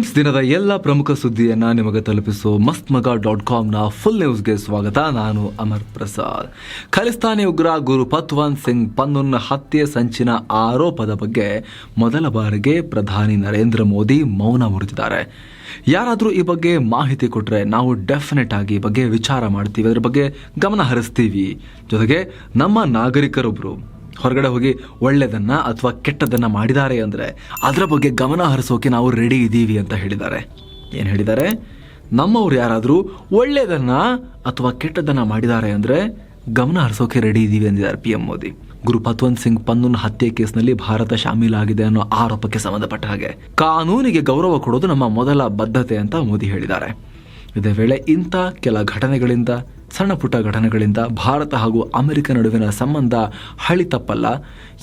Friends, ದಿನದ ಎಲ್ಲ ಪ್ರಮುಖ ಸುದ್ದಿಯನ್ನ ನಿಮಗೆ ತಲುಪಿಸೋ ಮಸ್ತ್ ಮಗ ಡಾಟ್ ಕಾಮ್ನ ಫುಲ್ ನ್ಯೂಸ್ಗೆ ಸ್ವಾಗತ. ನಾನು ಅಮರ್ ಪ್ರಸಾದ್. ಖಲಿಸ್ತಾನಿ ಉಗ್ರ ಗುರು ಪತ್ವಾನ್ ಸಿಂಗ್ ಪನ್ನೂನ್ ಹತ್ಯೆ ಸಂಚಿನ ಆರೋಪದ ಬಗ್ಗೆ ಮೊದಲ ಬಾರಿಗೆ ಪ್ರಧಾನಿ ನರೇಂದ್ರ ಮೋದಿ ಮೌನ ಮುರಿದಿದ್ದಾರೆ. ಯಾರಾದರೂ ಈ ಬಗ್ಗೆ ಮಾಹಿತಿ ಕೊಟ್ಟರೆ ನಾವು ಡೆಫಿನೆಟ್ ಆಗಿ ಬಗ್ಗೆ ವಿಚಾರ ಮಾಡ್ತೀವಿ. ಅದರ ಬಗ್ಗೆ ಗಮನ ಹರಿಸ್ತೀವಿ. ಜೊತೆಗೆ ನಮ್ಮ ನಾಗರಿಕರೊಬ್ಬರು ಹೊರಗಡೆ ಹೋಗಿ ಒಳ್ಳೆಯದನ್ನು ಅಥವಾ ಕೆಟ್ಟದನ್ನು ಮಾಡಿದ್ದಾರೆ ಅಂದರೆ ಅದರ ಬಗ್ಗೆ ಗಮನ ಹರಿಸೋಕೆ ನಾವು ರೆಡಿ ಇದ್ದೀವಿ ಅಂತ ಹೇಳಿದ್ದಾರೆ. ಏನು ಹೇಳಿದ್ದಾರೆ? ನಮ್ಮವ್ರು ಯಾರಾದರೂ ಒಳ್ಳೆಯದನ್ನು ಅಥವಾ ಕೆಟ್ಟದನ್ನು ಮಾಡಿದ್ದಾರೆ ಅಂದರೆ ಗಮನ ಹರಿಸೋಕೆ ರೆಡಿ ಇದ್ದೀವಿ ಅಂದಿದ್ದಾರೆ P M Modi. Gurpatwant Singh Pannun ಹತ್ಯೆ ಕೇಸ್ನಲ್ಲಿ ಭಾರತ ಶಾಮೀಲಾಗಿದೆ ಅನ್ನೋ ಆರೋಪಕ್ಕೆ ಸಂಬಂಧಪಟ್ಟ ಹಾಗೆ ಕಾನೂನಿಗೆ ಗೌರವ ಕೊಡೋದು ನಮ್ಮ ಮೊದಲ ಬದ್ಧತೆ ಅಂತ ಮೋದಿ ಹೇಳಿದ್ದಾರೆ. ಇದೇ ವೇಳೆ ಇಂಥ ಕೆಲ ಘಟನೆಗಳಿಂದ ಸಣ್ಣ ಪುಟ್ಟ ಘಟನೆಗಳಿಂದ ಭಾರತ ಹಾಗೂ ಅಮೆರಿಕ ನಡುವಿನ ಸಂಬಂಧ ಹಳಿ ತಪ್ಪಲ್ಲ,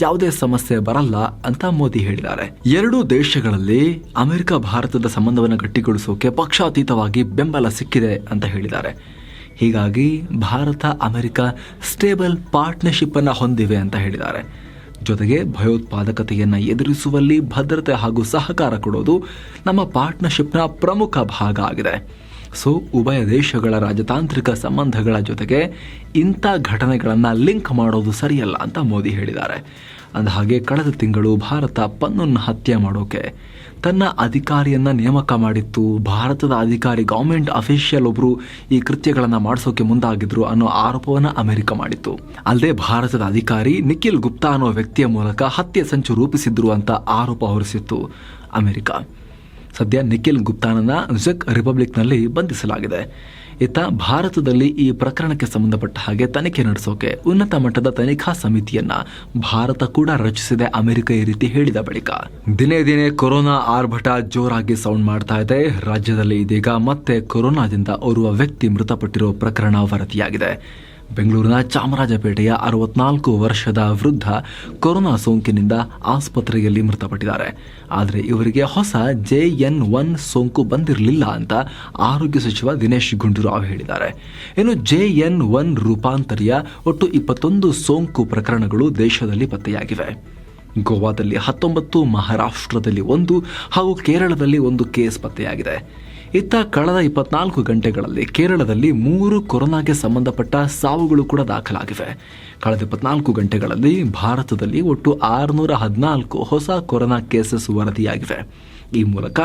ಯಾವುದೇ ಸಮಸ್ಯೆ ಬರಲ್ಲ ಅಂತ ಮೋದಿ ಹೇಳಿದ್ದಾರೆ. ಎರಡೂ ದೇಶಗಳಲ್ಲಿ ಅಮೆರಿಕ ಭಾರತದ ಸಂಬಂಧವನ್ನು ಗಟ್ಟಿಗೊಳಿಸೋಕೆ ಪಕ್ಷಾತೀತವಾಗಿ ಬೆಂಬಲ ಸಿಕ್ಕಿದೆ ಅಂತ ಹೇಳಿದ್ದಾರೆ. ಹೀಗಾಗಿ ಭಾರತ, ಅಮೆರಿಕ ಸ್ಟೇಬಲ್ ಪಾರ್ಟ್ನರ್ಶಿಪ್ ಅನ್ನು ಹೊಂದಿವೆ ಅಂತ ಹೇಳಿದ್ದಾರೆ. ಜೊತೆಗೆ ಭಯೋತ್ಪಾದಕತೆಯನ್ನು ಎದುರಿಸುವಲ್ಲಿ ಭದ್ರತೆ ಹಾಗೂ ಸಹಕಾರ ಕೊಡೋದು ನಮ್ಮ ಪಾರ್ಟ್ನರ್ಶಿಪ್ನ ಪ್ರಮುಖ ಭಾಗ ಆಗಿದೆ. ಸೊ ಉಭಯ ದೇಶಗಳ ರಾಜತಾಂತ್ರಿಕ ಸಂಬಂಧಗಳ ಜೊತೆಗೆ ಇಂಥ ಘಟನೆಗಳನ್ನು ಲಿಂಕ್ ಮಾಡೋದು ಸರಿಯಲ್ಲ ಅಂತ ಮೋದಿ ಹೇಳಿದ್ದಾರೆ. ಅಂದಹಾಗೆ ಕಳೆದ ತಿಂಗಳು ಭಾರತ ಪನ್ನನ್ನು ಹತ್ಯೆ ಮಾಡೋಕೆ ತನ್ನ ಅಧಿಕಾರಿಯನ್ನ ನೇಮಕ ಮಾಡಿತ್ತು. ಭಾರತದ ಅಧಿಕಾರಿ ಗೌರ್ಮೆಂಟ್ ಅಫಿಷಿಯಲ್ ಒಬ್ಬರು ಈ ಕೃತ್ಯಗಳನ್ನು ಮಾಡಿಸೋಕೆ ಮುಂದಾಗಿದ್ರು ಅನ್ನೋ ಆರೋಪವನ್ನು ಅಮೆರಿಕ ಮಾಡಿತ್ತು. ಅಲ್ಲದೆ ಭಾರತದ ಅಧಿಕಾರಿ ನಿಖಿಲ್ ಗುಪ್ತಾ ಅನ್ನೋ ವ್ಯಕ್ತಿಯ ಮೂಲಕ ಹತ್ಯೆ ಸಂಚು ರೂಪಿಸಿದ್ರು ಅಂತ ಆರೋಪ ಹೊರಿಸಿತ್ತು ಅಮೆರಿಕ. ಸದ್ಯ ನಿಖಿಲ್ ಗುಪ್ತಾನನ್ನ ಜೆಕ್ ರಿಪಬ್ಲಿಕ್ನಲ್ಲಿ ಬಂಧಿಸಲಾಗಿದೆ. ಇತ್ತ ಭಾರತದಲ್ಲಿ ಈ ಪ್ರಕರಣಕ್ಕೆ ಸಂಬಂಧಪಟ್ಟ ಹಾಗೆ ತನಿಖೆ ನಡೆಸೋಕೆ ಉನ್ನತ ಮಟ್ಟದ ತನಿಖಾ ಸಮಿತಿಯನ್ನ ಭಾರತ ಕೂಡ ರಚಿಸಿದೆ ಅಮೆರಿಕ ಈ ರೀತಿ ಹೇಳಿದ ಬಳಿಕ. ದಿನೇ ದಿನೇ ಕೊರೋನಾ ಆರ್ಭಟ ಜೋರಾಗಿ ಸೌಂಡ್ ಮಾಡ್ತಾ ಇದೆ. ರಾಜ್ಯದಲ್ಲಿ ಇದೀಗ ಮತ್ತೆ ಕೊರೋನಾದಿಂದ ಓರ್ವ ವ್ಯಕ್ತಿ ಮೃತಪಟ್ಟಿರುವ ಪ್ರಕರಣ ವರದಿಯಾಗಿದೆ. ಬೆಂಗಳೂರಿನ ಚಾಮರಾಜಪೇಟೆಯ ಅರವತ್ನಾಲ್ಕು ವರ್ಷದ ವೃದ್ಧ ಕೊರೋನಾ ಸೋಂಕಿನಿಂದ ಆಸ್ಪತ್ರೆಯಲ್ಲಿ ಮೃತಪಟ್ಟಿದ್ದಾರೆ. ಆದರೆ ಇವರಿಗೆ ಹೊಸ ಜೆ ಎನ್ ಒನ್ ಸೋಂಕು ಬಂದಿರಲಿಲ್ಲ ಅಂತ ಆರೋಗ್ಯ ಸಚಿವ ದಿನೇಶ್ ಗುಂಡೂರಾವ್ ಹೇಳಿದ್ದಾರೆ. ಇನ್ನು ಜೆ ಎನ್ ಒನ್ ರೂಪಾಂತರಿಯ ಒಟ್ಟು ಇಪ್ಪತ್ತೊಂದು ಸೋಂಕು ಪ್ರಕರಣಗಳು ದೇಶದಲ್ಲಿ ಪತ್ತೆಯಾಗಿವೆ. ಗೋವಾದಲ್ಲಿ ಹತ್ತೊಂಬತ್ತು, ಮಹಾರಾಷ್ಟ್ರದಲ್ಲಿ ಒಂದು ಹಾಗೂ ಕೇರಳದಲ್ಲಿ ಒಂದು ಕೇಸ್ ಪತ್ತೆಯಾಗಿದೆ. ಇತ್ತ ಕಳೆದ ಇಪ್ಪತ್ನಾಲ್ಕು ಗಂಟೆಗಳಲ್ಲಿ ಕೇರಳದಲ್ಲಿ ಮೂರು ಕೊರೋನಾಗೆ ಸಂಬಂಧಪಟ್ಟ ಸಾವುಗಳು ಕೂಡ ದಾಖಲಾಗಿವೆ. ಕಳೆದ ಇಪ್ಪತ್ನಾಲ್ಕು ಗಂಟೆಗಳಲ್ಲಿ ಭಾರತದಲ್ಲಿ ಒಟ್ಟು ಆರುನೂರ ಹದಿನಾಲ್ಕು ಹೊಸ ಕೊರೋನಾ ಕೇಸಸ್ ವರದಿಯಾಗಿವೆ. ಈ ಮೂಲಕ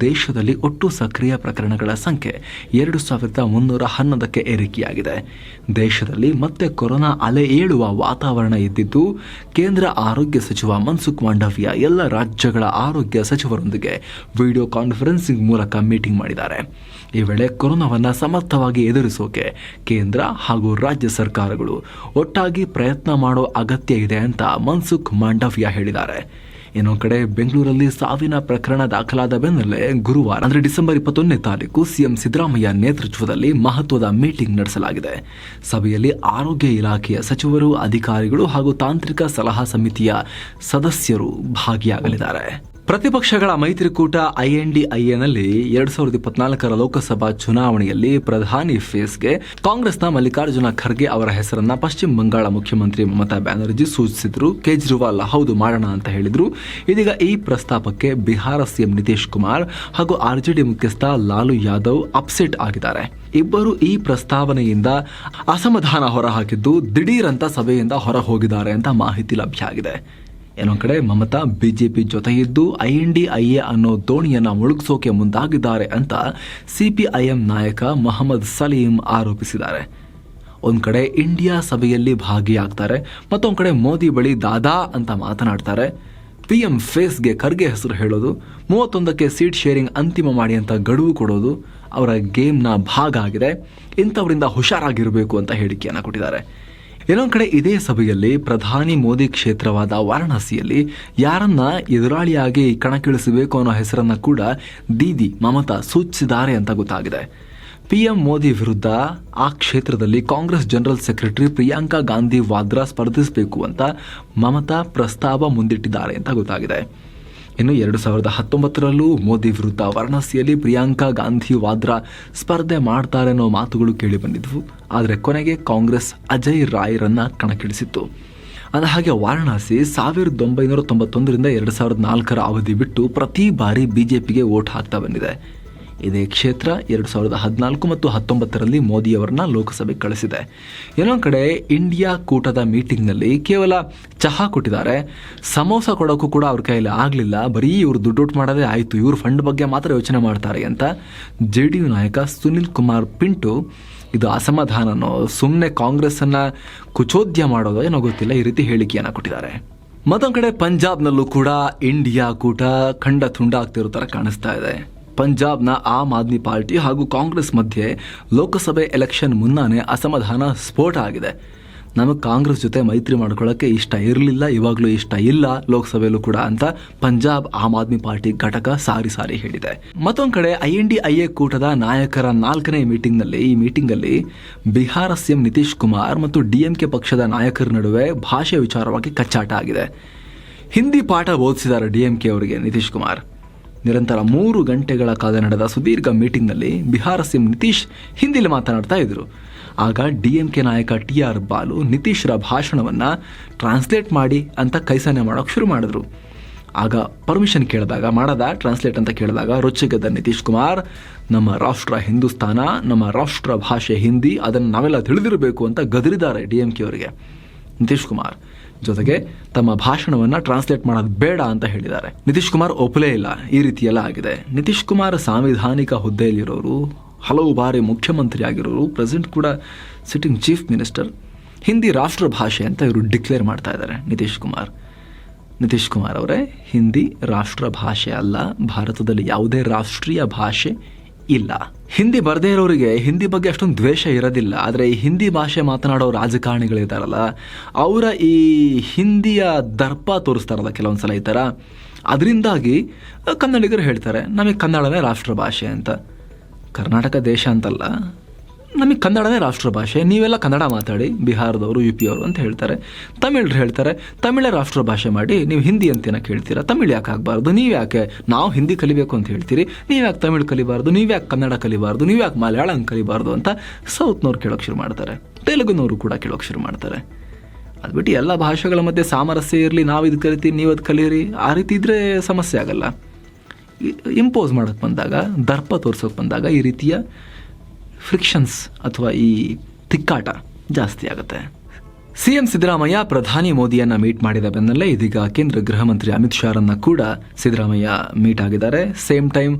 ದೇಶದಲ್ಲಿ ಒಟ್ಟು ಸಕ್ರಿಯ ಪ್ರಕರಣಗಳ ಸಂಖ್ಯೆ ಎರಡು ಸಾವಿರದ ಮುನ್ನೂರ ಹನ್ನೊಂದಕ್ಕೆ ಏರಿಕೆಯಾಗಿದೆ. ದೇಶದಲ್ಲಿ ಮತ್ತೆ ಕೊರೋನಾ ಅಲೆ ಏಳುವ ವಾತಾವರಣ ಇದ್ದಿದ್ದು ಕೇಂದ್ರ ಆರೋಗ್ಯ ಸಚಿವ ಮನ್ಸುಖ್ ಮಾಂಡವ್ಯ ಎಲ್ಲ ರಾಜ್ಯಗಳ ಆರೋಗ್ಯ ಸಚಿವರೊಂದಿಗೆ ವಿಡಿಯೋ ಕಾನ್ಫರೆನ್ಸಿಂಗ್ ಮೂಲಕ ಮೀಟಿಂಗ್ ಮಾಡಿದ್ದಾರೆ. ಈ ವೇಳೆ ಕೊರೋನಾವನ್ನು ಸಮರ್ಥವಾಗಿ ಎದುರಿಸೋಕೆ ಕೇಂದ್ರ ಹಾಗೂ ರಾಜ್ಯ ಸರ್ಕಾರಗಳು ಒಟ್ಟಾಗಿ ಪ್ರಯತ್ನ ಮಾಡೋ ಅಗತ್ಯ ಇದೆ ಅಂತ ಮನ್ಸುಖ್ ಮಾಂಡವ್ಯ ಹೇಳಿದ್ದಾರೆ. ಇನ್ನೊಂದು ಕಡೆ ಬೆಂಗಳೂರಲ್ಲಿ ಸಾವಿನ ಪ್ರಕರಣ ದಾಖಲಾದ ಬೆನ್ನಲ್ಲೇ ಗುರುವಾರ, ಅಂದರೆ ಡಿಸೆಂಬರ್ ಇಪ್ಪತ್ತೊಂದನೇ ತಾರೀಕು ಸಿಎಂ ಸಿದ್ದರಾಮಯ್ಯ ನೇತೃತ್ವದಲ್ಲಿ ಮಹತ್ವದ ಮೀಟಿಂಗ್ ನಡೆಸಲಾಗಿದೆ. ಸಭೆಯಲ್ಲಿ ಆರೋಗ್ಯ ಇಲಾಖೆಯ ಸಚಿವರು, ಅಧಿಕಾರಿಗಳು ಹಾಗೂ ತಾಂತ್ರಿಕ ಸಲಹಾ ಸಮಿತಿಯ ಸದಸ್ಯರು ಭಾಗಿಯಾಗಲಿದ್ದಾರೆ. ಪ್ರತಿಪಕ್ಷಗಳ ಮೈತ್ರಿಕೂಟ ಐಎನ್ಡಿಐಎನಲ್ಲಿ ಎರಡ್ ಸಾವಿರದ ಇಪ್ಪತ್ನಾಲ್ಕರ ಲೋಕಸಭಾ ಚುನಾವಣೆಯಲ್ಲಿ ಪ್ರಧಾನಿ ಫೇಸ್ಗೆ ಕಾಂಗ್ರೆಸ್ನ ಮಲ್ಲಿಕಾರ್ಜುನ ಖರ್ಗೆ ಅವರ ಹೆಸರನ್ನ ಪಶ್ಚಿಮ ಬಂಗಾಳ ಮುಖ್ಯಮಂತ್ರಿ ಮಮತಾ ಬ್ಯಾನರ್ಜಿ ಸೂಚಿಸಿದ್ರು. ಕೇಜ್ರಿವಾಲ್ ಹೌದು ಮಾಡೋಣ ಅಂತ ಹೇಳಿದ್ರು. ಇದೀಗ ಈ ಪ್ರಸ್ತಾಪಕ್ಕೆ ಬಿಹಾರ ಸಿಎಂ ನಿತೀಶ್ ಕುಮಾರ್ ಹಾಗೂ ಆರ್ಜೆಡಿ ಮುಖ್ಯಸ್ಥ ಲಾಲು ಯಾದವ್ ಅಪ್ಸೆಟ್ ಆಗಿದ್ದಾರೆ. ಇಬ್ಬರು ಈ ಪ್ರಸ್ತಾವನೆಯಿಂದ ಅಸಮಾಧಾನ ಹೊರಹಾಕಿದ್ದು ದಿಢೀರ್ ಅಂತ ಸಭೆಯಿಂದ ಹೊರ ಹೋಗಿದ್ದಾರೆ ಅಂತ ಮಾಹಿತಿ ಲಭ್ಯ ಆಗಿದೆ. ಇನ್ನೊಂದ್ ಕಡೆ ಮಮತಾ ಬಿಜೆಪಿ ಜೊತೆ ಇದ್ದು ಎ ಅನ್ನೋ ದೋಣಿಯನ್ನ ಮುಳುಗಿಸೋಕೆ ಮುಂದಾಗಿದ್ದಾರೆ ಅಂತ ಸಿಪಿಐಎಂ ನಾಯಕ ಮೊಹಮ್ಮದ್ ಸಲೀಂ ಆರೋಪಿಸಿದ್ದಾರೆ. ಒಂದು ಕಡೆ ಇಂಡಿಯಾ ಸಭೆಯಲ್ಲಿ ಭಾಗಿಯಾಗ್ತಾರೆ, ಮತ್ತೊಂದು ಕಡೆ ಮೋದಿ ಬಳಿ ದಾದಾ ಅಂತ ಮಾತನಾಡ್ತಾರೆ. ಪಿ ಎಂ ಫೇಸ್ಗೆ ಖರ್ಗೆ ಹೆಸರು ಹೇಳೋದು, ಮೂವತ್ತೊಂದಕ್ಕೆ ಸೀಟ್ ಶೇರಿಂಗ್ ಅಂತಿಮ ಮಾಡಿ ಅಂತ ಗಡುವು ಕೊಡೋದು ಅವರ ಗೇಮ್ನ ಭಾಗ ಆಗಿದೆ. ಇಂಥವರಿಂದ ಹುಷಾರಾಗಿರಬೇಕು ಅಂತ ಹೇಳಿಕೆಯನ್ನು ಕೊಟ್ಟಿದ್ದಾರೆ. ಇನ್ನೊಂದು ಕಡೆ ಇದೇ ಸಭೆಯಲ್ಲಿ ಪ್ರಧಾನಿ ಮೋದಿ ಕ್ಷೇತ್ರವಾದ ವಾರಣಾಸಿಯಲ್ಲಿ ಯಾರನ್ನ ಎದುರಾಳಿಯಾಗಿ ಕಣಕ್ಕಿಳಿಸಬೇಕು ಅನ್ನೋ ಹೆಸರನ್ನ ಕೂಡ ದೀದಿ, ಮಮತಾ ಸೂಚಿಸಿದ್ದಾರೆ ಅಂತ ಗೊತ್ತಾಗಿದೆ. ಪಿಎಂ ಮೋದಿ ವಿರುದ್ಧ ಆ ಕ್ಷೇತ್ರದಲ್ಲಿ Congress general secretary Priyanka Gandhi Vadra ಸ್ಪರ್ಧಿಸಬೇಕು ಅಂತ ಮಮತಾ ಪ್ರಸ್ತಾವ ಮುಂದಿಟ್ಟಿದ್ದಾರೆ ಅಂತ ಗೊತ್ತಾಗಿದೆ. ಇನ್ನು ಎರಡು ಸಾವಿರದ ಹತ್ತೊಂಬತ್ತರಲ್ಲೂ ಮೋದಿ ವಿರುದ್ಧ ವಾರಣಾಸಿಯಲ್ಲಿ ಪ್ರಿಯಾಂಕಾ ಗಾಂಧಿ ವಾದ್ರಾ ಸ್ಪರ್ಧೆ ಮಾಡ್ತಾರೆ ಅನ್ನೋ ಮಾತುಗಳು ಕೇಳಿಬಂದಿದ್ವು ಆದರೆ ಕೊನೆಗೆ ಕಾಂಗ್ರೆಸ್ ಅಜಯ್ ರಾಯ್ರನ್ನ ಕಣಕ್ಕಿಳಿಸಿತ್ತು. ಅಂದ ಹಾಗೆ ವಾರಣಾಸಿ ಸಾವಿರದ ಒಂಬೈನೂರ ತೊಂಬತ್ತೊಂದರಿಂದ ಎರಡು ಸಾವಿರದ ನಾಲ್ಕರ ಅವಧಿ ಬಿಟ್ಟು ಪ್ರತಿ ಬಾರಿ ಬಿಜೆಪಿಗೆ ವೋಟ್ ಹಾಕ್ತಾ ಬಂದಿದೆ. ಇದೇ ಕ್ಷೇತ್ರ ಎರಡು ಸಾವಿರದ ಹದಿನಾಲ್ಕು ಮತ್ತು ಹತ್ತೊಂಬತ್ತರಲ್ಲಿ ಮೋದಿಯವರನ್ನ ಲೋಕಸಭೆ ಕಳಿಸಿದೆ. ಇನ್ನೊಂದು ಕಡೆ ಇಂಡಿಯಾ ಕೂಟದ ಮೀಟಿಂಗ್ನಲ್ಲಿ ಕೇವಲ ಚಹಾ ಕೊಟ್ಟಿದ್ದಾರೆ. ಸಮೋಸ ಕೊಡೋಕ್ಕೂ ಕೂಡ ಅವ್ರ ಕೈಯಲ್ಲಿ ಆಗಲಿಲ್ಲ. ಬರೀ ಇವರು ದುಡ್ಡು ಮಾಡೋದೇ ಆಯಿತು. ಇವ್ರ ಫಂಡ್ ಬಗ್ಗೆ ಮಾತ್ರ ಯೋಚನೆ ಮಾಡ್ತಾರೆ ಅಂತ ಜೆ ಡಿ ಯು ನಾಯಕ ಸುನಿಲ್ ಕುಮಾರ್ ಪಿಂಟು ಇದು ಅಸಮಾಧಾನನೋ ಸುಮ್ಮನೆ ಕಾಂಗ್ರೆಸ್ಸನ್ನು ಕುಚೋದ್ಯ ಮಾಡೋದೋ ಏನೋ ಗೊತ್ತಿಲ್ಲ, ಈ ರೀತಿ ಹೇಳಿಕೆಯನ್ನು ಕೊಟ್ಟಿದ್ದಾರೆ. ಮತ್ತೊಂದು ಕಡೆ ಪಂಜಾಬ್ನಲ್ಲೂ ಕೂಡ ಇಂಡಿಯಾ ಕೂಟ ಖಂಡ ತುಂಡ ಆಗ್ತಿರೋ ಥರ ಕಾಣಿಸ್ತಾ ಇದೆ. ಪಂಜಾಬ್ನ ಆಮ್ ಆದ್ಮಿ ಪಾರ್ಟಿ ಹಾಗೂ ಕಾಂಗ್ರೆಸ್ ಮಧ್ಯೆ ಲೋಕಸಭೆ ಎಲೆಕ್ಷನ್ ಮುನ್ನಾನೇ ಅಸಮಾಧಾನ ಸ್ಫೋಟ ಆಗಿದೆ. ನಮಗೆ ಕಾಂಗ್ರೆಸ್ ಜೊತೆ ಮೈತ್ರಿ ಮಾಡ್ಕೊಳ್ಳೋಕ್ಕೆ ಇಷ್ಟ ಇರಲಿಲ್ಲ, ಇವಾಗಲೂ ಇಷ್ಟ ಇಲ್ಲ ಲೋಕಸಭೆಯಲ್ಲೂ ಕೂಡ ಅಂತ ಪಂಜಾಬ್ ಆಮ್ ಆದ್ಮಿ ಪಾರ್ಟಿ ಘಟಕ ಸಾರಿ ಸಾರಿ ಹೇಳಿದೆ. ಮತ್ತೊಂದು ಕಡೆ I N D I A ಕೂಟದ ನಾಯಕರ ನಾಲ್ಕನೇ ಮೀಟಿಂಗ್ನಲ್ಲಿ, ಈ ಮೀಟಿಂಗಲ್ಲಿ ಬಿಹಾರ ಸಿಎಂ ನಿತೀಶ್ ಕುಮಾರ್ ಮತ್ತು ಡಿಎಂಕೆ ಪಕ್ಷದ ನಾಯಕರ ನಡುವೆ ಭಾಷೆ ವಿಚಾರವಾಗಿ ಕಚ್ಚಾಟ ಆಗಿದೆ. ಹಿಂದಿ ಪಾಠ ಬೋಧಿಸಿದ್ದಾರೆ ಡಿಎಂಕೆ ಅವರಿಗೆ ನಿತೀಶ್ ಕುಮಾರ್. ನಿರಂತರ ಮೂರು ಗಂಟೆಗಳ ಕಾಲ ನಡೆದ ಸುದೀರ್ಘ ಮೀಟಿಂಗ್ನಲ್ಲಿ ಬಿಹಾರ ಸಿಎಂ ನಿತೀಶ್ ಹಿಂದಿಲಿ ಮಾತನಾಡ್ತಾ ಇದ್ದರು ಆಗ ಡಿ ಎಂ ಕೆ ನಾಯಕ ಟಿ ಆರ್ ಬಾಲು ನಿತೀಶ್ರ ಭಾಷಣವನ್ನು ಟ್ರಾನ್ಸ್ಲೇಟ್ ಮಾಡಿ ಅಂತ ಕೈಸನ್ನೆ ಮಾಡೋಕೆ ಶುರು ಮಾಡಿದ್ರು. ಆಗ ಪರ್ಮಿಷನ್ ಕೇಳಿದಾಗ, ಮಾಡದ ಟ್ರಾನ್ಸ್ಲೇಟ್ ಅಂತ ಕೇಳಿದಾಗ ರೊಚ್ಚಿಗೆದ್ದ ನಿತೀಶ್ ಕುಮಾರ್, ನಮ್ಮ ರಾಷ್ಟ್ರ ಹಿಂದೂಸ್ತಾನ, ನಮ್ಮ ರಾಷ್ಟ್ರ ಭಾಷೆ ಹಿಂದಿ, ಅದನ್ನು ನಾವೆಲ್ಲ ತಿಳಿದಿರಬೇಕು ಅಂತ ಗದರಿದ್ದಾರೆ ಡಿ ಎಂ ಕೆ ಅವರಿಗೆ. ನಿತೀಶ್ ಕುಮಾರ್ ಜೊತೆಗೆ ತಮ್ಮ ಭಾಷಣವನ್ನ ಟ್ರಾನ್ಸ್ಲೇಟ್ ಮಾಡೋದು ಬೇಡ ಅಂತ ಹೇಳಿದ್ದಾರೆ. ನಿತೀಶ್ ಕುಮಾರ್ ಒಪ್ಪಲೇ ಇಲ್ಲ, ಈ ರೀತಿಯೆಲ್ಲ ಆಗಿದೆ. ನಿತೀಶ್ ಕುಮಾರ್ ಸಾಂವಿಧಾನಿಕ ಹುದ್ದೆಯಲ್ಲಿರೋರು, ಹಲವು ಬಾರಿ ಮುಖ್ಯಮಂತ್ರಿ ಆಗಿರೋರು ಪ್ರೆಸೆಂಟ್ ಕೂಡ ಸಿಟ್ಟಿಂಗ್ ಚೀಫ್ ಮಿನಿಸ್ಟರ್ ಹಿಂದಿ ರಾಷ್ಟ್ರ ಭಾಷೆ ಅಂತ ಇವರು ಡಿಕ್ಲೇರ್ ಮಾಡ್ತಾ ಇದ್ದಾರೆ ನಿತೀಶ್ ಕುಮಾರ್. ನಿತೀಶ್ ಕುಮಾರ್ ಅವರೇ, ಹಿಂದಿ ರಾಷ್ಟ್ರ ಭಾಷೆ ಅಲ್ಲ, ಭಾರತದಲ್ಲಿ ಯಾವುದೇ ರಾಷ್ಟ್ರೀಯ ಭಾಷೆ ಇಲ್ಲ. ಹಿಂದಿ ಬರದೇ ಇರೋರಿಗೆ ಹಿಂದಿ ಬಗ್ಗೆ ಅಷ್ಟೊಂದು ದ್ವೇಷ ಇರೋದಿಲ್ಲ. ಆದರೆ ಈ ಹಿಂದಿ ಭಾಷೆ ಮಾತನಾಡೋ ರಾಜಕಾರಣಿಗಳಿದ್ದಾರಲ್ಲ ಅವರ ಈ ಹಿಂದಿಯ ದರ್ಪ ತೋರಿಸ್ತಾರಲ್ಲ ಕೆಲವೊಂದು ಸಲ ಈ ಥರ ಅದರಿಂದಾಗಿ ಕನ್ನಡಿಗರು ಹೇಳ್ತಾರೆ, ನಮಗೆ ಕನ್ನಡವೇ ರಾಷ್ಟ್ರ ಭಾಷೆ ಅಂತ. ಕರ್ನಾಟಕ ದೇಶ ಅಂತಲ್ಲ. ನಮಗೆ ಕನ್ನಡನೇ ರಾಷ್ಟ್ರ ಭಾಷೆ. ನೀವೆಲ್ಲ ಕನ್ನಡ ಮಾತಾಡಿ, ಬಿಹಾರದವರು, ಯು ಪಿ ಅವರು ಅಂತ ಹೇಳ್ತಾರೆ. ತಮಿಳರು ಹೇಳ್ತಾರೆ, ತಮಿಳೇ ರಾಷ್ಟ್ರ ಭಾಷೆ ಮಾಡಿ, ನೀವು ಹಿಂದಿ ಅಂತೇನ ಕೇಳ್ತೀರಾ? ತಮಿಳು ಯಾಕೆ ಆಗಬಾರ್ದು? ನೀವು ಯಾಕೆ ನಾವು ಹಿಂದಿ ಕಲಿಬೇಕು ಅಂತ ಹೇಳ್ತೀರಿ? ನೀವು ಯಾಕೆ ತಮಿಳು ಕಲಿಬಾರ್ದು? ನೀವು ಯಾಕೆ ಕನ್ನಡ ಕಲಿಬಾರ್ದು? ನೀವು ಯಾಕೆ ಮಲಯಾಳಂ ಕಲಿಬಾರ್ದು ಅಂತ ಸೌತ್ನವ್ರು ಕೇಳೋಕೆ ಶುರು ಮಾಡ್ತಾರೆ. ತೆಲುಗುನವರು ಕೂಡ ಕೇಳೋಕೆ ಶುರು ಮಾಡ್ತಾರೆ. ಅದು ಬಿಟ್ಟು ಎಲ್ಲ ಭಾಷೆಗಳ ಮಧ್ಯೆ ಸಾಮರಸ್ಯ ಇರಲಿ, ನಾವು ಇದು ಕಲಿತೀವಿ ನೀವು ಅದು ಕಲಿಯಿರಿ ಆ ರೀತಿ ಇದ್ದರೆ ಸಮಸ್ಯೆ ಆಗಲ್ಲ. ಇಂಪೋಸ್ ಮಾಡೋಕ್ಕೆ ಬಂದಾಗ, ದರ್ಪ ತೋರ್ಸೋಕೆ ಬಂದಾಗ ಈ ರೀತಿಯ ಫ್ರಿಕ್ಷನ್ಸ್ ಅಥವಾ ಈ ತಿಕ್ಕಾಟ ಜಾಸ್ತಿ ಆಗುತ್ತೆ. ಸಿಎಂ ಸಿದ್ದರಾಮಯ್ಯ ಪ್ರಧಾನಿ ಮೋದಿಯನ್ನ ಮೀಟ್ ಮಾಡಿದ ಬೆನ್ನಲ್ಲೇ ಇದೀಗ ಕೇಂದ್ರ ಗೃಹ ಮಂತ್ರಿ ಅಮಿತ್ ಶಾರನ್ನ ಕೂಡ ಸಿದ್ದರಾಮಯ್ಯ ಮೀಟ್ ಆಗಿದ್ದಾರೆ. Same time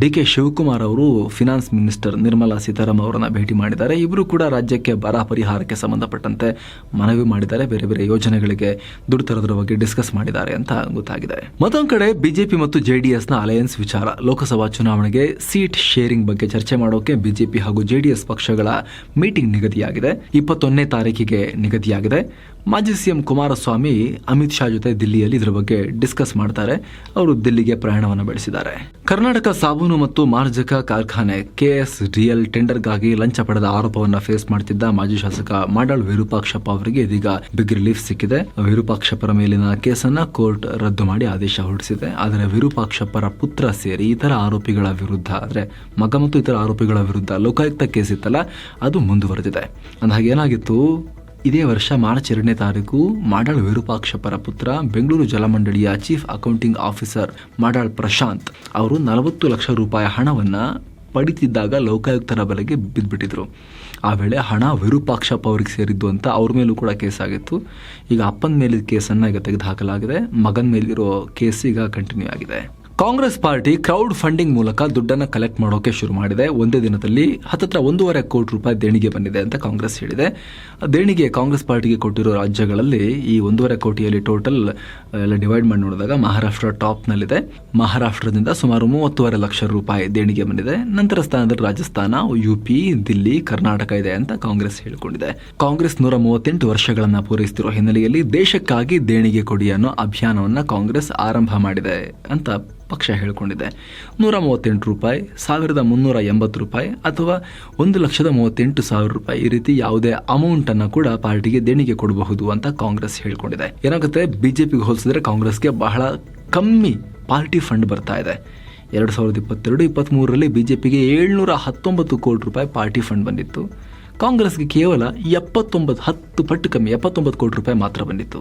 D K Shivakumar ಅವರು ಫಿನಾನ್ಸ್ ಮಿನಿಸ್ಟರ್ ನಿರ್ಮಲಾ ಸೀತಾರಾಮ್ ಅವರನ್ನ ಭೇಟಿ ಮಾಡಿದ್ದಾರೆ. ಇಬ್ಬರು ಕೂಡ ರಾಜ್ಯಕ್ಕೆ ಬರ ಪರಿಹಾರಕ್ಕೆ ಸಂಬಂಧಪಟ್ಟಂತೆ ಮನವಿ ಮಾಡಿದ್ದಾರೆ. ಬೇರೆ ಬೇರೆ ಯೋಜನೆಗಳಿಗೆ ದುಡ್ಡು ಬಗ್ಗೆ ಡಿಸ್ಕಸ್ ಮಾಡಿದ್ದಾರೆ ಅಂತ ಗೊತ್ತಾಗಿದೆ. ಮತ್ತೊಂದು ಕಡೆ ಬಿಜೆಪಿ ಮತ್ತು ಜೆಡಿಎಸ್ನ ಅಲಯನ್ಸ್ ವಿಚಾರ. ಲೋಕಸಭಾ ಚುನಾವಣೆಗೆ ಸೀಟ್ ಶೇರಿಂಗ್ ಬಗ್ಗೆ ಚರ್ಚೆ ಮಾಡೋಕೆ ಬಿಜೆಪಿ ಹಾಗೂ ಜೆಡಿಎಸ್ ಪಕ್ಷಗಳ ಮೀಟಿಂಗ್ ನಿಗದಿಯಾಗಿದೆ. ಇಪ್ಪತ್ತೊಂದನೇ ತಾರೀಕಿಗೆ ನಿಗದಿಯಾಗಿದೆ ಮಾಜಿ ಸಿಎಂ ಕುಮಾರಸ್ವಾಮಿ ಅಮಿತ್ ಶಾ ಜೊತೆ ದಿಲ್ಲಿಯಲ್ಲಿ ಇದರ ಬಗ್ಗೆ ಡಿಸ್ಕಸ್ ಮಾಡ್ತಾರೆ. ಅವರು ದಿಲ್ಲಿಗೆ ಪ್ರಯಾಣವನ್ನು ಬೆಳೆಸಿದ್ದಾರೆ. ಕರ್ನಾಟಕ ಸಾಬೂನು ಮತ್ತು ಮಾರ್ಜಕ ಕಾರ್ಖಾನೆ ಕೆಎಸ್ ರಿಯಲ್ ಟೆಂಡರ್ಗಾಗಿ ಲಂಚ ಪಡೆದ ಆರೋಪವನ್ನು ಫೇಸ್ ಮಾಡ್ತಿದ್ದ ಮಾಜಿ ಶಾಸಕ ಮಾಡಾಳ್ ವಿರೂಪಾಕ್ಷಪ್ಪ ಅವರಿಗೆ ಇದೀಗ ಬಿಗ್ ರಿಲೀಫ್ ಸಿಕ್ಕಿದೆ. ವಿರೂಪಾಕ್ಷಪ್ಪರ ಮೇಲಿನ ಕೇಸನ್ನ ಕೋರ್ಟ್ ರದ್ದು ಮಾಡಿ ಆದೇಶ ಹೊರಡಿಸಿದೆ. ಆದರೆ ವಿರೂಪಾಕ್ಷಪ್ಪರ ಪುತ್ರ ಸೇರಿ ಇತರ ಆರೋಪಿಗಳ ವಿರುದ್ಧ, ಅಂದ್ರೆ ಮಗ ಮತ್ತು ಇತರ ಆರೋಪಿಗಳ ವಿರುದ್ಧ ಲೋಕಾಯುಕ್ತ ಕೇಸ್ ಇತ್ತಲ್ಲ, ಅದು ಮುಂದುವರೆದಿದೆ. ಅಂದ ಹಾಗೆ ಏನಾಗಿತ್ತು? ಇದೇ ವರ್ಷ ಮಾರ್ಚ್ ಎರಡನೇ ತಾರೀಕು ಮಾಡಾಳ್ ವಿರೂಪಾಕ್ಷಪ್ಪರ ಪುತ್ರ, Bengaluru ಜಲಮಂಡಳಿಯ chief accounting officer Madal Prashanth ಅವರು ನಲವತ್ತು ಲಕ್ಷ ರೂಪಾಯಿ ಹಣವನ್ನು ಪಡಿತಿದ್ದಾಗ ಲೋಕಾಯುಕ್ತರ ಬಲೆಗೆ ಬಿದ್ದುಬಿಟ್ಟಿದ್ರು ಆ ವೇಳೆ ಹಣ ವಿರೂಪಾಕ್ಷಪ್ಪ ಅವ್ರಿಗೆ ಸೇರಿದ್ದು ಅಂತ ಅವ್ರ ಮೇಲೂ ಕೂಡ ಕೇಸ್ ಆಗಿತ್ತು. ಈಗ ಅಪ್ಪನ ಮೇಲಿದ್ದ ಕೇಸನ್ನು ಈಗ ತೆಗೆದು ಹಾಕಲಾಗಿದೆ ಮಗನ ಮೇಲಿರೋ ಕೇಸ್ ಈಗ ಕಂಟಿನ್ಯೂ ಆಗಿದೆ. ಕಾಂಗ್ರೆಸ್ ಪಾರ್ಟಿ ಕ್ರೌಡ್ ಫಂಡಿಂಗ್ ಮೂಲಕ ದುಡ್ಡನ್ನು ಕಲೆಕ್ಟ್ ಮಾಡೋಕೆ ಶುರು ಮಾಡಿದೆ. ಒಂದೇ ದಿನದಲ್ಲಿ ಹತ್ತತ್ರ ಒಂದೂವರೆ ಕೋಟಿ ರೂಪಾಯಿ ದೇಣಿಗೆ ಬಂದಿದೆ ಅಂತ ಕಾಂಗ್ರೆಸ್ ಹೇಳಿದೆ. ದೇಣಿಗೆ ಕಾಂಗ್ರೆಸ್ ಪಾರ್ಟಿಗೆ ಕೊಟ್ಟಿರೋ ರಾಜ್ಯಗಳಲ್ಲಿ ಈ ಒಂದೂವರೆ ಕೋಟಿಯಲ್ಲಿ ಟೋಟಲ್ ಎಲ್ಲ ಡಿವೈಡ್ ಮಾಡಿ ನೋಡಿದಾಗ ಮಹಾರಾಷ್ಟ್ರ ಟಾಪ್ನಲ್ಲಿದೆ ಮಹಾರಾಷ್ಟ್ರದಿಂದ ಸುಮಾರು ಮೂವತ್ತೂವರೆ ಲಕ್ಷ ರೂಪಾಯಿ ದೇಣಿಗೆ ಬಂದಿದೆ. ನಂತರ ಸ್ಥಾನದಲ್ಲಿ ರಾಜಸ್ಥಾನ ಯುಪಿ ದಿಲ್ಲಿ, ಕರ್ನಾಟಕ ಇದೆ ಅಂತ ಕಾಂಗ್ರೆಸ್ ಹೇಳಿಕೊಂಡಿದೆ. ಕಾಂಗ್ರೆಸ್ ನೂರ ಮೂವತ್ತೆಂಟು ವರ್ಷಗಳನ್ನು ಪೂರೈಸುತ್ತಿರುವ ಹಿನ್ನೆಲೆಯಲ್ಲಿ ದೇಶಕ್ಕಾಗಿ ದೇಣಿಗೆ ಕೊಡಿ ಅನ್ನೋ ಅಭಿಯಾನವನ್ನ ಕಾಂಗ್ರೆಸ್ ಆರಂಭ ಮಾಡಿದೆ ಅಂತ ಪಕ್ಷ ಹೇಳಿಕೊಂಡಿದೆ. ನೂರ ಮೂವತ್ತೆಂಟು ರೂಪಾಯಿ, ಸಾವಿರದ ಮುನ್ನೂರ ಎಂಬತ್ತು ರೂಪಾಯಿ ಅಥವಾ ಒಂದು ಲಕ್ಷದ ಮೂವತ್ತೆಂಟು ಸಾವಿರ ರೂಪಾಯಿ ಈ ರೀತಿ ಯಾವುದೇ ಅಮೌಂಟನ್ನು ಕೂಡ ಪಾರ್ಟಿಗೆ ದೇಣಿಗೆ ಕೊಡಬಹುದು ಅಂತ ಕಾಂಗ್ರೆಸ್ ಹೇಳಿಕೊಂಡಿದೆ. ಏನಾಗುತ್ತೆ? ಬಿಜೆಪಿಗೆ ಹೋಲಿಸಿದ್ರೆ ಕಾಂಗ್ರೆಸ್ಗೆ ಬಹಳ ಕಮ್ಮಿ ಪಾರ್ಟಿ ಫಂಡ್ ಬರ್ತಾ ಇದೆ. ಎರಡು ಸಾವಿರದ ಇಪ್ಪತ್ತೆರಡು ಇಪ್ಪತ್ತ್ಮೂರರಲ್ಲಿ ಪಿಗೆ ಏಳ್ನೂರ ಹತ್ತೊಂಬತ್ತು ಕೋಟಿ ರೂಪಾಯಿ ಪಾರ್ಟಿ ಫಂಡ್ ಬಂದಿತ್ತು. ಕಾಂಗ್ರೆಸ್ಗೆ ಕೇವಲ ಎಪ್ಪತ್ತೊಂಬತ್ತು, ಹತ್ತು ಪಟ್ಟು ಕಮ್ಮಿ, ಎಪ್ಪತ್ತೊಂಬತ್ತು ಕೋಟಿ ರೂಪಾಯಿ ಮಾತ್ರ ಬಂದಿತ್ತು.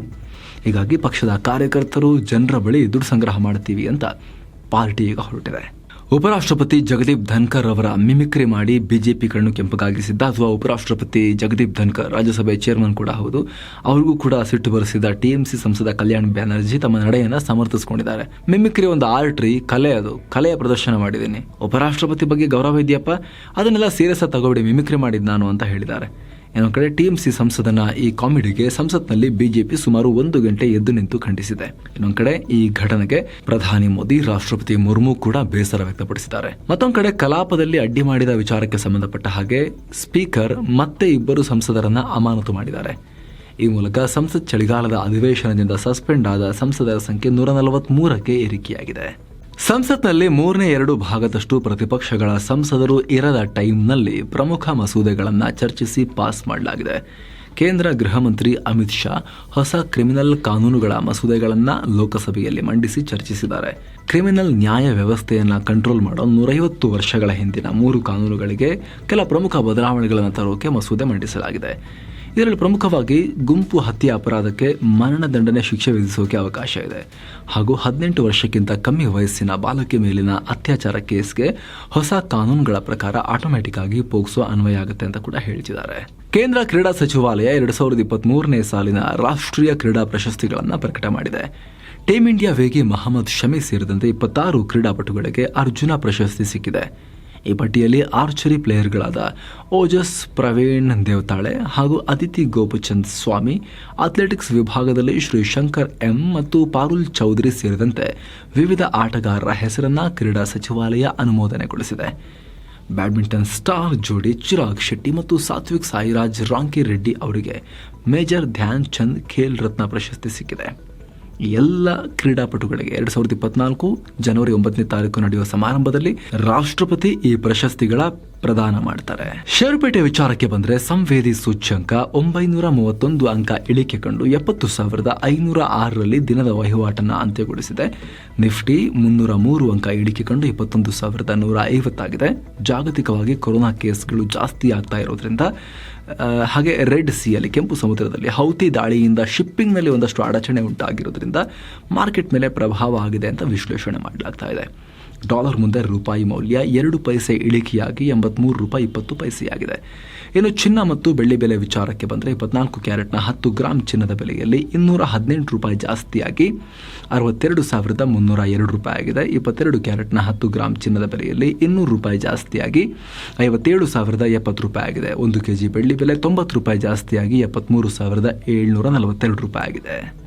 ಹೀಗಾಗಿ ಪಕ್ಷದ ಕಾರ್ಯಕರ್ತರು, ಜನರ ಬಳಿ ದುಡ್ಡು ಸಂಗ್ರಹ ಮಾಡ್ತೀವಿ ಅಂತ ಪಾರ್ಟಿ ಈಗ ಹೊರಟಿದೆ. ಉಪರಾಷ್ಟ್ರಪತಿ ಜಗದೀಪ್ ಧನ್ಕರ್ ಅವರ ಮಿಮಿಕ್ರಿ ಮಾಡಿ ಬಿಜೆಪಿ ಕಣ್ಣು ಕೆಂಪಗಾಗಿಸಿದ್ದ ಅಥವಾ ಉಪರಾಷ್ಟ್ರಪತಿ ಜಗದೀಪ್ ಧನ್ಕರ್ ರಾಜ್ಯಸಭೆ ಚೇರ್ಮನ್ ಕೂಡ ಹೌದು. ಅವ್ರಿಗೂ ಕೂಡ ಸಿಟ್ಟು ಬರೆಸಿದ ಟಿಎಂಸಿ ಸಂಸದ ಕಲ್ಯಾಣ್ ಬ್ಯಾನರ್ಜಿ ತಮ್ಮ ನಡೆಯನ್ನು ಸಮರ್ಥಿಸಿಕೊಂಡಿದ್ದಾರೆ. ಮಿಮಿಕ್ರಿ ಒಂದು ಆರ್ಟ್ರಿ ಕಲೆ ಅದು. ಕಲೆಯ ಪ್ರದರ್ಶನ ಮಾಡಿದ್ದೀನಿ. ಉಪರಾಷ್ಟ್ರಪತಿ ಬಗ್ಗೆ ಗೌರವ ಇದೆಯಪ್ಪ? ಅದನ್ನೆಲ್ಲ ಸೀರಿಯಸ್ ಆಗಿ ತಗೋಬೇಡಿ, ಮಿಮಿಕ್ರಿ ಮಾಡಿದ್ದು ನಾನು ಅಂತ ಹೇಳಿದ್ದಾರೆ. ಇನ್ನೊಂದು ಕಡೆ ಟಿಎಂಸಿ ಸಂಸದನ ಈ ಕಾಮಿಡಿಗೆ ಸಂಸತ್ನಲ್ಲಿ ಬಿಜೆಪಿ ಸುಮಾರು ಒಂದು ಗಂಟೆ ಎದ್ದು ನಿಂತು ಖಂಡಿಸಿದೆ. ಇನ್ನೊಂದು ಕಡೆ ಈ ಘಟನೆಗೆ ಪ್ರಧಾನಿ ಮೋದಿ, ರಾಷ್ಟ್ರಪತಿ ಮುರ್ಮು ಕೂಡ ಬೇಸರ ವ್ಯಕ್ತಪಡಿಸಿದ್ದಾರೆ. ಮತ್ತೊಂದು ಕಡೆ ಕಲಾಪದಲ್ಲಿ ಅಡ್ಡಿ ಮಾಡಿದ ವಿಚಾರಕ್ಕೆ ಸಂಬಂಧಪಟ್ಟ ಹಾಗೆ ಸ್ಪೀಕರ್ ಮತ್ತೆ ಇಬ್ಬರು ಸಂಸದರನ್ನ ಅಮಾನತು ಮಾಡಿದ್ದಾರೆ. ಈ ಮೂಲಕ ಸಂಸತ್ ಚಳಿಗಾಲದ ಅಧಿವೇಶನದಿಂದ ಸಸ್ಪೆಂಡ್ ಆದ ಸಂಸದರ ಸಂಖ್ಯೆ ನೂರ ನಲವತ್ಮೂರಕ್ಕೆ ಏರಿಕೆಯಾಗಿದೆ. ಸಂಸತ್ನಲ್ಲಿ ಮೂರನೇ ಎರಡು ಭಾಗದಷ್ಟು ಪ್ರತಿಪಕ್ಷಗಳ ಸಂಸದರು ಇರದ ಟೈಮ್ನಲ್ಲಿ ಪ್ರಮುಖ ಮಸೂದೆಗಳನ್ನು ಚರ್ಚಿಸಿ ಪಾಸ್ ಮಾಡಲಾಗಿದೆ. ಕೇಂದ್ರ ಗೃಹ ಮಂತ್ರಿ ಅಮಿತ್ ಶಾ ಹೊಸ ಕ್ರಿಮಿನಲ್ ಕಾನೂನುಗಳ ಮಸೂದೆಗಳನ್ನು ಲೋಕಸಭೆಯಲ್ಲಿ ಮಂಡಿಸಿ ಚರ್ಚಿಸಿದ್ದಾರೆ. ಕ್ರಿಮಿನಲ್ ನ್ಯಾಯ ವ್ಯವಸ್ಥೆಯನ್ನು ಕಂಟ್ರೋಲ್ ಮಾಡೋ ನೂರೈವತ್ತು ವರ್ಷಗಳ ಹಿಂದಿನ ಮೂರು ಕಾನೂನುಗಳಿಗೆ ಕೆಲ ಪ್ರಮುಖ ಬದಲಾವಣೆಗಳನ್ನು ತರೋಕೆ ಮಸೂದೆ ಮಂಡಿಸಲಾಗಿದೆ. ಇದರಲ್ಲಿ ಪ್ರಮುಖವಾಗಿ ಗುಂಪು ಹತ್ಯೆ ಅಪರಾಧಕ್ಕೆ ಮರಣದಂಡನೆ ಶಿಕ್ಷೆ ವಿಧಿಸೋಕೆ ಅವಕಾಶ ಇದೆ. ಹಾಗೂ ಹದಿನೆಂಟು ವರ್ಷಕ್ಕಿಂತ ಕಮ್ಮಿ ವಯಸ್ಸಿನ ಬಾಲಕಿ ಮೇಲಿನ ಅತ್ಯಾಚಾರ ಕೇಸ್ಗೆ ಹೊಸ ಕಾನೂನುಗಳ ಪ್ರಕಾರ ಆಟೋಮ್ಯಾಟಿಕ್ ಆಗಿ ಪೋಕ್ಸೋ ಅನ್ವಯ ಆಗುತ್ತೆ ಅಂತ ಕೂಡ ಹೇಳ್ತಿದ್ದಾರೆ ಕೇಂದ್ರ ಕ್ರೀಡಾ ಸಚಿವಾಲಯ ಎರಡು ಸಾವಿರದ ಇಪ್ಪತ್ತ್ ಮೂರನೇ ಸಾಲಿನ ರಾಷ್ಟ್ರೀಯ ಕ್ರೀಡಾ ಪ್ರಶಸ್ತಿಗಳನ್ನು ಪ್ರಕಟ ಮಾಡಿದೆ. ಟೀಂ ಇಂಡಿಯಾ ವೇಗಿ ಮಹಮ್ಮದ್ ಶಮಿ ಸೇರಿದಂತೆ ಇಪ್ಪತ್ತಾರು ಕ್ರೀಡಾಪಟುಗಳಿಗೆ ಅರ್ಜುನ ಪ್ರಶಸ್ತಿ ಸಿಕ್ಕಿದೆ. ಈ ಪಟ್ಟಿಯಲ್ಲಿ ಆರ್ಚರಿ ಪ್ಲೇಯರ್ಗಳಾದ ಓಜಸ್ ಪ್ರವೀಣ್ ದೇವತಾಳೆ ಹಾಗೂ ಅದಿತಿ ಗೋಪಚಂದ್ ಸ್ವಾಮಿ, ಅಥ್ಲೆಟಿಕ್ಸ್ ವಿಭಾಗದಲ್ಲಿ ಶ್ರೀ ಶಂಕರ್ ಎಂ ಮತ್ತು ಪಾರುಲ್ ಚೌಧರಿ ಸೇರಿದಂತೆ ವಿವಿಧ ಆಟಗಾರರ ಹೆಸರನ್ನು ಕ್ರೀಡಾ ಸಚಿವಾಲಯ ಅನುಮೋದನೆಗೊಳಿಸಿದೆ. ಬ್ಯಾಡ್ಮಿಂಟನ್ ಸ್ಟಾರ್ ಜೋಡಿ ಚಿರಾಗ್ ಶೆಟ್ಟಿ ಮತ್ತು ಸಾತ್ವಿಕ್ ಸಾಯಿರಾಜ್ ರಾಂಕಿ ರೆಡ್ಡಿ ಅವರಿಗೆ ಮೇಜರ್ ಧ್ಯಾನ್ ಚಂದ್ ಖೇಲ್ ರತ್ನ ಪ್ರಶಸ್ತಿ ಸಿಕ್ಕಿದೆ. ಎಲ್ಲ ಕ್ರೀಡಾಪಟುಗಳಿಗೆ ಎರಡು ಸಾವಿರದ ಇಪ್ಪತ್ನಾಲ್ಕು ಜನವರಿ ಒಂಬತ್ತನೇ ತಾರೀಕು ನಡೆಯುವ ಸಮಾರಂಭದಲ್ಲಿ ರಾಷ್ಟ್ರಪತಿ ಈ ಪ್ರಶಸ್ತಿಗಳ ಪ್ರದಾನ ಮಾಡ್ತಾರೆ. ಷೇರುಪೇಟೆ ವಿಚಾರಕ್ಕೆ ಬಂದ್ರೆ ಸಂವೇದಿ ಸೂಚ್ಯಂಕ ಒಂಬೈನೂರ ಮೂವತ್ತೊಂದು ಅಂಕ ಇಳಿಕೆ ಕಂಡು ಎಪ್ಪತ್ತು ಸಾವಿರದ ಐನೂರ ಆರರಲ್ಲಿ ದಿನದ ವಹಿವಾಟನ್ನು ಅಂತ್ಯಗೊಳಿಸಿದೆ. ನಿಫ್ಟಿ ಮುನ್ನೂರ ಮೂರು ಅಂಕ ಇಳಿಕೆ ಕಂಡು ಇಪ್ಪತ್ತೊಂದು ಸಾವಿರದ ನೂರ ಐವತ್ತಾಗಿದೆ. ಜಾಗತಿಕವಾಗಿ ಕೊರೋನಾ ಕೇಸ್ಗಳು ಜಾಸ್ತಿ ಆಗ್ತಾ ಇರೋದ್ರಿಂದ ಹಾಗೆ ರೆಡ್ ಸಿಯಲ್ಲಿ ಕೆಂಪು ಸಮುದ್ರದಲ್ಲಿ ಹೌತಿ ದಾಳಿಯಿಂದ ಶಿಪ್ಪಿಂಗ್ನಲ್ಲಿ ಒಂದಷ್ಟು ಅಡಚಣೆ ಉಂಟಾಗಿರೋದ್ರಿಂದ ಮಾರ್ಕೆಟ್ ಮೇಲೆ ಪ್ರಭಾವ ಆಗಿದೆ ಅಂತ ವಿಶ್ಲೇಷಣೆ ಮಾಡಲಾಗ್ತಾ ಇದೆ. ಡಾಲರ್ ಮುಂದೆ ರೂಪಾಯಿ ಮೌಲ್ಯ ಎರಡು ಪೈಸೆ ಇಳಿಕೆಯಾಗಿ ಎಂಬತ್ಮೂರು ರೂಪಾಯಿ ಇಪ್ಪತ್ತು ಪೈಸೆಯಾಗಿದೆ. ಇನ್ನು ಚಿನ್ನ ಮತ್ತು ಬೆಳ್ಳಿ ಬೆಲೆ ವಿಚಾರಕ್ಕೆ ಬಂದರೆ ಇಪ್ಪತ್ನಾಲ್ಕು ಕ್ಯಾರೆಟ್ನ ಹತ್ತು ಗ್ರಾಂ ಚಿನ್ನದ ಬೆಲೆಯಲ್ಲಿ ಇನ್ನೂರ ಹದಿನೆಂಟು ರೂಪಾಯಿ ಜಾಸ್ತಿಯಾಗಿ ಅರವತ್ತೆರಡು ಸಾವಿರದ ಮುನ್ನೂರ ಎರಡು ರೂಪಾಯಿ ಆಗಿದೆ. ಇಪ್ಪತ್ತೆರಡು ಕ್ಯಾರೆಟ್ನ ಹತ್ತು ಗ್ರಾಂ ಚಿನ್ನದ ಬೆಲೆಯಲ್ಲಿ ಇನ್ನೂರು ರೂಪಾಯಿ ಜಾಸ್ತಿಯಾಗಿ ಐವತ್ತೇಳು ಸಾವಿರದ ಎಪ್ಪತ್ತು ರೂಪಾಯಿ ಆಗಿದೆ. ಒಂದು ಕೆಜಿ ಬೆಳ್ಳಿ ಬೆಲೆ ತೊಂಬತ್ತು ರೂಪಾಯಿ ಜಾಸ್ತಿಯಾಗಿ ಎಪ್ಪತ್ತ್ಮೂರು ಸಾವಿರದ ಏಳ್ನೂರ ನಲವತ್ತೆರಡು ರೂಪಾಯಿ ಆಗಿದೆ.